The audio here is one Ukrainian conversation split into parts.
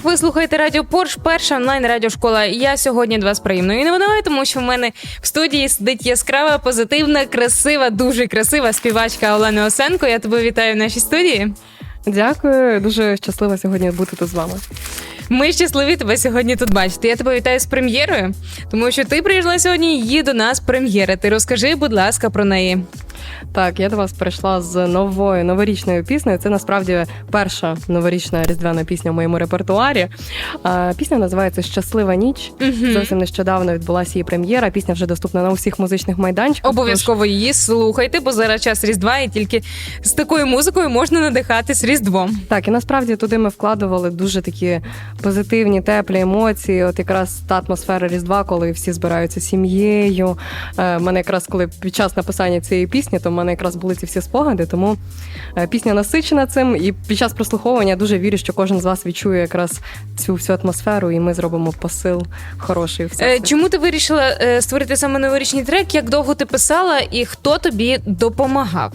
всіх. Ви слухаєте Радіо Порш, перша онлайн радіошкола. Я сьогодні до вас приємною новиною, тому що в мене в студії сидить яскрава, позитивна, красива, дуже красива співачка Олена Осенко. Я тебе вітаю в нашій студії. Дякую, дуже щаслива сьогодні бути тут з вами. Ми щасливі тебе сьогодні тут бачити. Я тебе вітаю з прем'єрою, тому що ти приїжджала сьогодні її до нас прем'єра. Ти розкажи, будь ласка, про неї. Так, я до вас прийшла з новою новорічною піснею. Це насправді перша новорічна різдвяна пісня в моєму репертуарі. А, Пісня називається Щаслива ніч. Мгм. Зовсім нещодавно відбулася її прем'єра. Пісня вже доступна на усіх музичних майданчиках. Обов'язково її слухайте, бо зараз час Різдва, і тільки з такою музикою можна надихатись Різдвом. Так, і насправді туди ми вкладували дуже такі позитивні, теплі емоції. От якраз та атмосфера Різдва, коли всі збираються сім'єю. Е, мене якраз коли під час написання цієї пісні, то в мене якраз були ці всі спогади. Тому е, пісня насичена цим. І під час прослуховування дуже вірю, що кожен з вас відчує якраз цю всю атмосферу, і ми зробимо посил хороший. в Е. Чому ти вирішила е, створити саме новорічний трек? Як довго ти писала і хто тобі допомагав?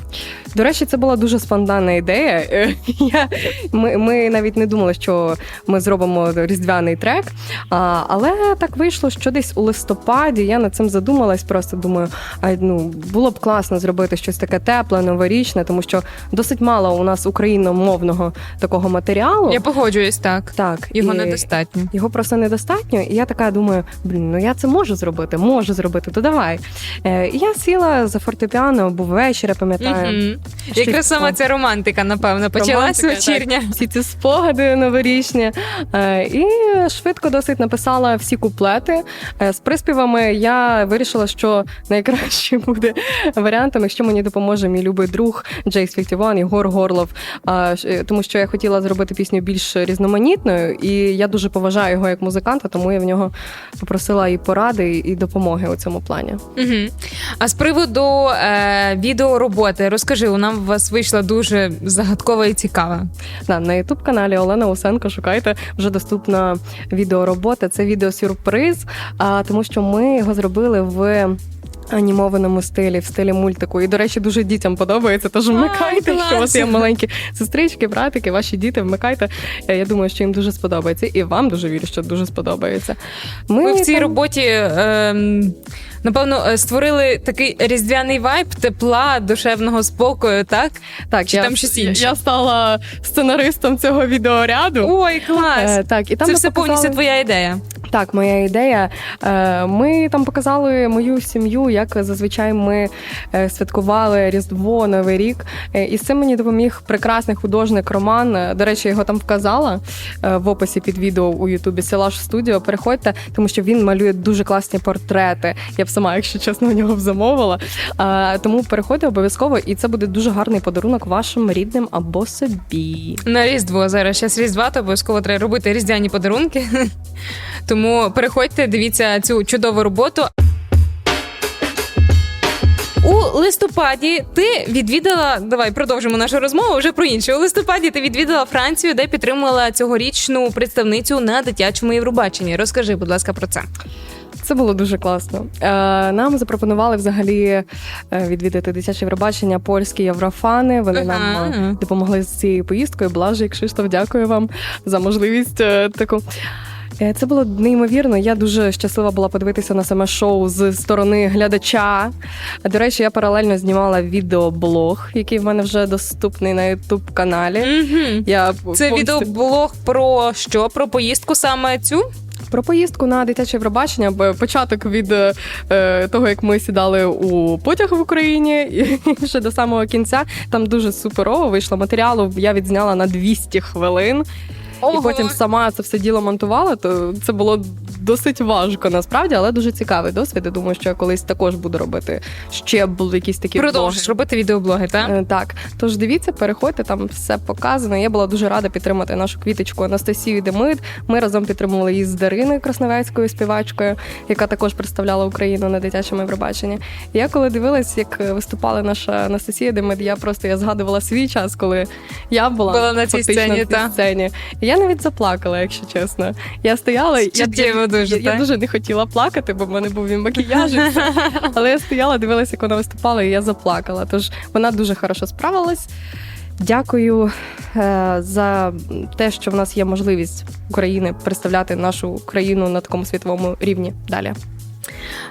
До речі, це була дуже спонтанна ідея. Е, Я, ми, ми навіть не думали, що ми зробимо різдвяний трек. А, але так вийшло, що десь у листопаді я над цим задумалась. Просто думаю, а, ну, було б класно зробити щось таке тепле, новорічне, тому що досить мало у нас україномовного такого матеріалу. Я погоджуюсь так. Так, Його і- недостатньо. його просто недостатньо, і я така думаю: блін, ну я це можу зробити, можу зробити, то давай. Е, і я сіла за фортепіано, був вечір, я пам'ятаю. Мгм. Якраз саме ця романтика, напевно, Романтика, вечірня. всі ці спогади новорічні. Е, І швидко досить написала всі куплети. Е, З приспівами я вирішила, що найкраще буде варіантом, якщо мені допоможе мій любий друг Джейс 51, Єгор Горлов. Е, Тому що я хотіла зробити пісню більш різноманітною, і я дуже поважаю його як музиканта, тому я в нього попросила і поради, і допомоги у цьому плані. Угу. А з приводу е, відеороботи, розкажи, вона у вас вийшла дуже загадкова і цікава. Да, на ютуб каналі Олена Усенко шукайте вже доступна відеоробота. Це відеосюрприз, а тому що ми його зробили в. Анімованому стилі, в стилі мультику. І, до речі, дуже дітям подобається. Тож вмикайте, якщо у вас є маленькі сестрички, братики, ваші діти, вмикайте. Е, Я думаю, що їм дуже сподобається. І вам дуже вірю, що дуже сподобається. Ви в цій там- роботі, е, напевно, створили такий різдвяний вайб, тепла, душевного спокою, так? так, чи я, там щось інше? Я стала сценаристом цього відеоряду. Ой, клас! Е, так, і там Це все показали- повністю твоя ідея. Так, моя ідея. Е, Ми там показали мою сім'ю, як зазвичай ми е, святкували Різдво, Новий рік. Е, І з цим мені допоміг прекрасний художник Роман. До речі, його там вказала в описі під відео у Ютубі Селаш Студіо. Переходьте, тому що він малює дуже класні портрети. Я б сама, якщо чесно, у нього б замовила. Тому переходьте обов'язково, і це буде дуже гарний подарунок вашим рідним або собі. На Різдво зараз час Різдва, то обов'язково треба робити різдвяні подарунки. Тому переходьте, дивіться цю чудову роботу. У листопаді ти відвідала. Давай продовжимо нашу розмову вже про інше. У листопаді ти відвідала Францію, де підтримувала цьогорічну представницю на дитячому Євробаченні. Розкажи, будь ласка, про це. Це було дуже класно. Е, Нам запропонували взагалі е, відвідати дитяче Євробачення польські єврофани. Вони нам Ага. е, допомогли з цією поїздкою. Блажий Кшиштоф, дякую вам за можливість таку. Е, Це було неймовірно. Я дуже щаслива була подивитися на саме шоу з сторони глядача. До речі, я паралельно знімала відеоблог, який в мене вже доступний на youtube каналі. Угу. Я Це повністю- відеоблог про що? Про поїздку саме цю? Про поїздку на дитяче Євробачення, початок від е, того, як ми сідали у потяг в Україні, і ще до самого кінця. Там дуже суперово вийшло матеріалу. Я відзняла на 200 хвилин, і потім сама це все діло монтувала. То це було досить важко насправді, але дуже цікавий досвід. Я думаю, що я колись також буду робити ще були якісь такі продовжиш блоги. робити відеоблоги, так? Е, Так, тож дивіться, переходьте, там все показано. Я була дуже рада підтримати нашу квіточку Анастасію Демид. Ми разом підтримували її з Дариною Красновецькою, співачкою, яка також представляла Україну на дитячому Євробаченні. Я коли дивилась, як виступала наша Анастасія Демид, я просто я згадувала свій час, коли я була, Була на цій сцені, на цій та. сцені. І я навіть заплакала, якщо чесно. Я стояла і я, дуже, я, я дуже не хотіла плакати, бо в мене був і макіяж. і все. Але я стояла, дивилася, як вона виступала, і я заплакала. Тож вона дуже хорошо справилась. Дякую е, за те, що в нас є можливість України представляти нашу країну на такому світовому рівні. Далі.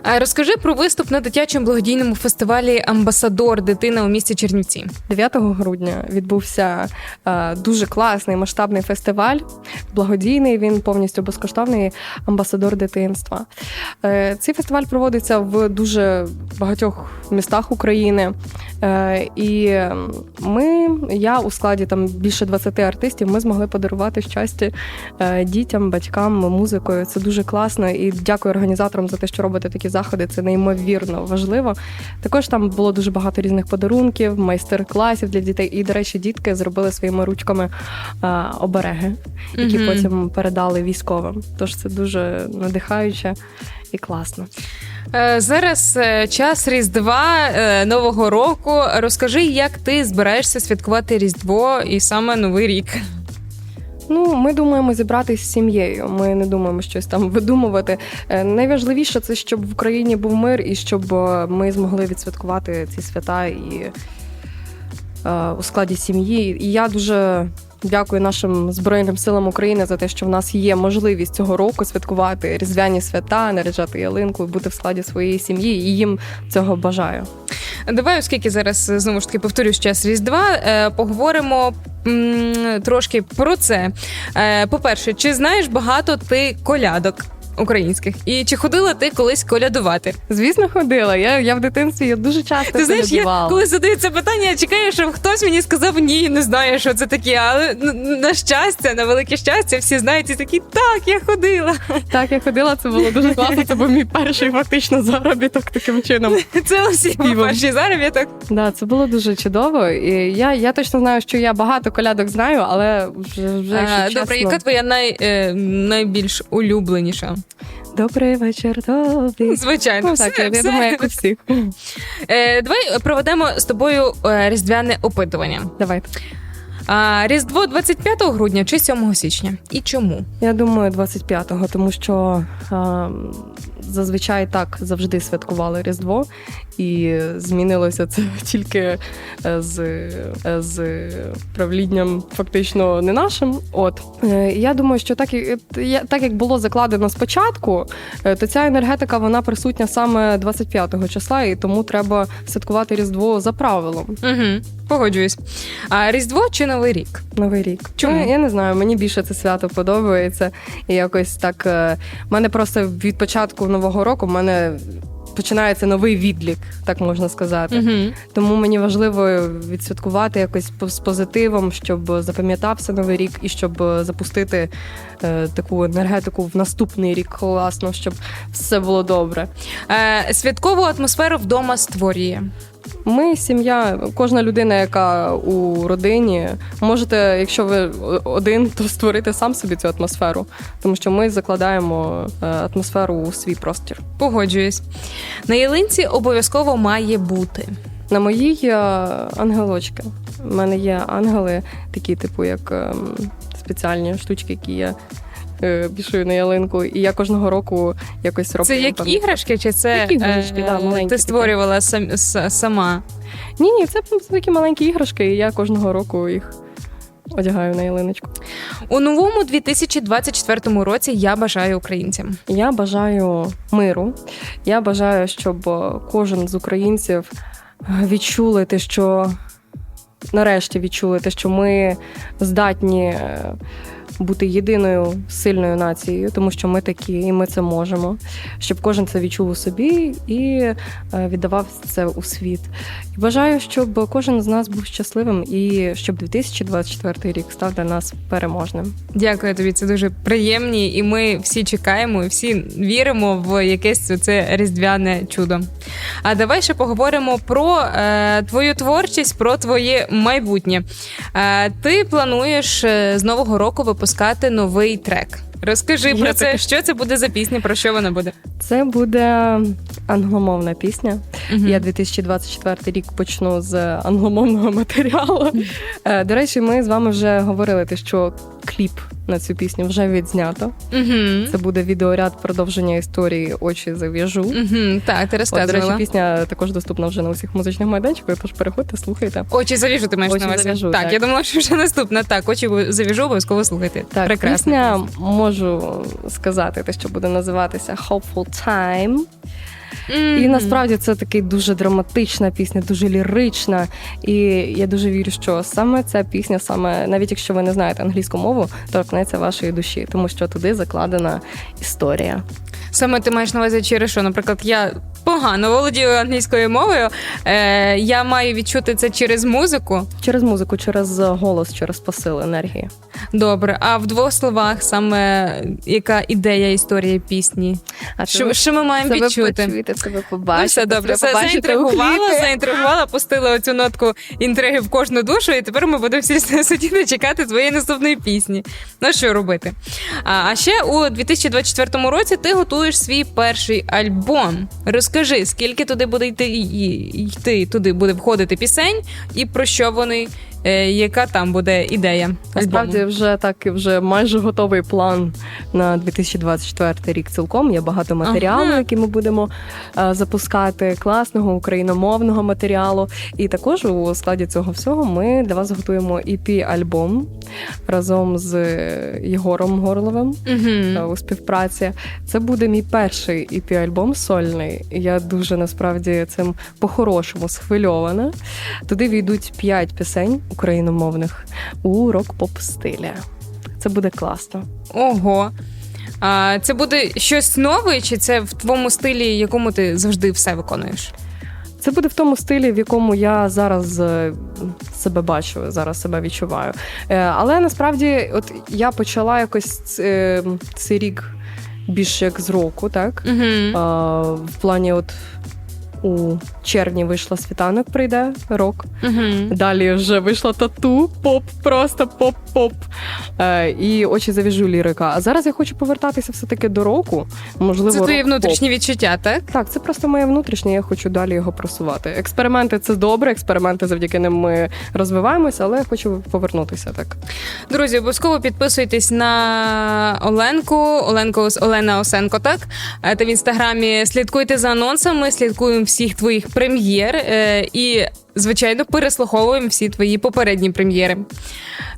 А розкажи про виступ на дитячому благодійному фестивалі Амбасадор дитина у місті Чернівці. 9 грудня відбувся е, дуже класний масштабний фестиваль. Благодійний, він повністю безкоштовний амбасадор дитинства. Е, цей фестиваль проводиться в дуже багатьох містах України. Е, і ми, я у складі там більше 20 артистів, ми змогли подарувати щастя е, дітям, батькам музикою. Це дуже класно. І дякую організаторам за те, що робите такі заходи. Це неймовірно важливо. Також там було дуже багато різних подарунків, майстер-класів для дітей. І, до речі, дітки зробили своїми ручками е, обереги, які Мгм. потім передали військовим. Тож це дуже надихаюче і класно. Е, Зараз е, час Різдва Нового року. Розкажи, як ти збираєшся святкувати Різдво і саме Новий рік. Ну, ми думаємо зібратися з сім'єю. Ми не думаємо щось там видумувати. Е, Найважливіше це щоб в Україні був мир і щоб е, ми змогли відсвяткувати ці свята і е, у складі сім'ї. І я дуже дякую нашим збройним силам України за те, що в нас є можливість цього року святкувати різдвяні свята, наряджати ялинку, бути в складі своєї сім'ї. І їм цього бажаю. Давай, оскільки зараз е, знову ж таки повторюсь час Різдва, е, поговоримо трошки про це. Е, По-перше, чи знаєш багато ти колядок? Українських і чи ходила ти колись колядувати? Звісно, ходила. Я, я в дитинстві я дуже часто Ти знаєш, я колядувала. коли задаю це питання, я чекаю, щоб хтось мені сказав ні, не знаю, що це таке. Але на щастя, на велике щастя, всі знають і такі так, я ходила. Так, я ходила, це було дуже класно. Це був мій перший фактично заробіток таким чином. Це усі Співом. перший заробіток. Да, це було дуже чудово. І я, я точно знаю, що я багато колядок знаю, але вже, вже якщо А, чесно... Добре, яка твоя най, е, найбільш улюбленіша? Добрий вечір, тобі. Звичайно, Ну, так, я, я все. думаю, як у всіх. Е, давай проведемо з тобою е, різдвяне опитування. Давайте. А, Різдво 25 грудня чи 7 січня? І чому? Я думаю, 25-го, тому що а, зазвичай так завжди святкували Різдво, і змінилося це тільки е, з, е, з правлінням фактично не нашим. От Е, я думаю, що так як так як було закладено спочатку, то ця енергетика вона присутня саме 25-го числа, і тому треба святкувати Різдво за правилом. Угу, погоджуюсь. А Різдво чи Новий рік? Новий рік. Чому? Ну, я не знаю, мені більше це свято подобається. І якось так. е, В мене просто від початку нового року в мене починається новий відлік, так можна сказати. Угу. Тому мені важливо відсвяткувати якось з позитивом, щоб запам'ятався новий рік і щоб е, запустити е, таку енергетику в наступний рік класно, щоб все було добре. Е, святкову атмосферу вдома створює. Ми сім'я, кожна людина, яка у родині, можете, якщо ви один, то створити сам собі цю атмосферу, тому що ми закладаємо е, атмосферу у свій простір. Погоджуюсь. На ялинці обов'язково має бути. На моїй ангелочки. У мене є ангели, такі, типу, як ем, спеціальні штучки, які я е, вішаю на ялинку. І я кожного року якось роблю. Це як там- іграшки, чи це Як іграшки, е, да, маленькі ти створювала сам, с- сама? Ні, ні, це, це такі маленькі іграшки, і я кожного року їх одягаю на ялиночку. У новому 2024 році я бажаю українцям. Я бажаю миру. Я бажаю, щоб е, кожен з українців е, відчули те, що нарешті відчули те, що ми здатні е, бути єдиною сильною нацією, тому що ми такі, і ми це можемо. Щоб кожен це відчув у собі і е, віддавав це у світ. І бажаю, щоб кожен з нас був щасливим і щоб 2024 рік став для нас переможним. Дякую тобі, це дуже приємні, і ми всі чекаємо, і всі віримо в якесь це різдвяне чудо. А давай ще поговоримо про е, твою творчість, про твоє майбутнє. Е, ти плануєш е, з нового року випускати новий трек. Розкажи Є про це, таке. що це буде за пісня, про що вона буде. Це буде англомовна пісня. Мгм. Я 2024 рік почну з англомовного матеріалу. Е, До речі, ми з вами вже говорили, що кліп на цю пісню вже відзнято. Угу. Це буде відеоряд продовження історії Очі зав'яжу. Угу. Так, ти От, до речі, розказувала. пісня також доступна вже на усіх музичних майданчиках, тож переходьте, слухайте. Очі завіжу, ти маєш Очі на увазі. зав'яжу, так, так. я думала, що вже наступна. Так, очі завіжу, обов'язково слухайте. Так, Прекрасна пісня можу сказати, те, що буде називатися Hopeful Time. І насправді це такий дуже драматична пісня, дуже лірична. І я дуже вірю, що саме ця пісня, саме навіть якщо ви не знаєте англійську мову, торкнеться вашої душі, тому що туди закладена історія. Саме ти маєш на увазі через що? Наприклад, я погано володію англійською мовою. Е, я маю відчути це через музику. Через музику, через голос, через посил енергії. Добре, а в двох словах саме яка ідея історії пісні? А Що, що ми маємо ви відчути? почуєте, це ви Ну, все добре, все заінтригувала, заінтригувала, пустила оцю нотку інтриги в кожну душу, і тепер ми будемо всі сидіти чекати твоєї наступної пісні. Ну що робити? А, а ще у 2024 році ти готуєш свій перший альбом. Розкажи, скільки туди буде йти і- йти, туди буде входити пісень, і про що вони, е, яка там буде ідея? Насправді вже так вже майже готовий план на 2024 рік. Цілком є багато матеріалу, Ага. які ми будемо е, запускати, класного україномовного матеріалу. І також у складі цього всього ми для вас готуємо ep альбом разом з Єгором Горловим. Е, У співпраці це буде мій перший ep альбом сольний. Я дуже насправді цим по-хорошому схвильована. Туди війдуть п'ять пісень україномовних у рок-поп стилі. Це буде класно. Ого. А це буде щось нове, чи це в твоєму стилі, якому ти завжди все виконуєш? Це буде в тому стилі, в якому я зараз е, себе бачу, зараз себе відчуваю. Е, Але насправді, от я почала якось е, цей рік більше як з року, так? А, в плані, от у червні вийшла світанок, прийде рок. Угу. Далі вже вийшла тату, поп, просто поп-поп. Е, і очі завіжу лірика. А зараз я хочу повертатися все-таки до року. Можливо, Це твої внутрішні відчуття, так? Так, це просто моє внутрішнє, я хочу далі його просувати. Експерименти це добре, експерименти завдяки ним ми розвиваємося, але я хочу повернутися так. Друзі, обов'язково підписуйтесь на Оленку, Оленку Олена Осенко, так? Е, Та в інстаграмі слідкуйте за анонсами, слідкуємо всіх твоїх прем'єр е, і, звичайно, переслуховуємо всі твої попередні прем'єри.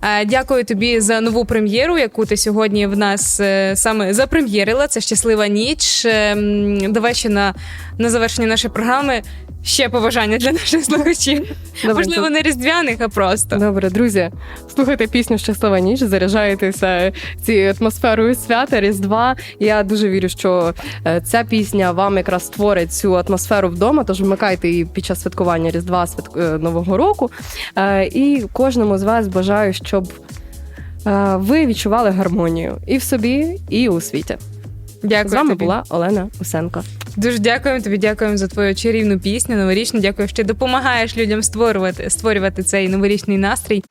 Е, Дякую тобі за нову прем'єру, яку ти сьогодні в нас е, саме запрем'єрила. Це щаслива ніч. Е, Давай ще на, на завершення нашої програми ще побажання для наших слухачів. Добре, Можливо, не різдвяних, а просто. Добре, друзі, слухайте пісню Щаслива ніч, заряджаєтеся цією атмосферою свята, Різдва. Я дуже вірю, що ця пісня вам якраз створить цю атмосферу вдома. Тож вмикайте її під час святкування Різдва свят... е, Нового року. Е, І кожному з вас бажаю, щоб е, ви відчували гармонію і в собі, і у світі. Дякую З вами тобі. була Олена Усенко. Дуже дякуємо тобі, дякуємо за твою чарівну пісню новорічну. Дякую, що допомагаєш людям створювати, створювати цей новорічний настрій.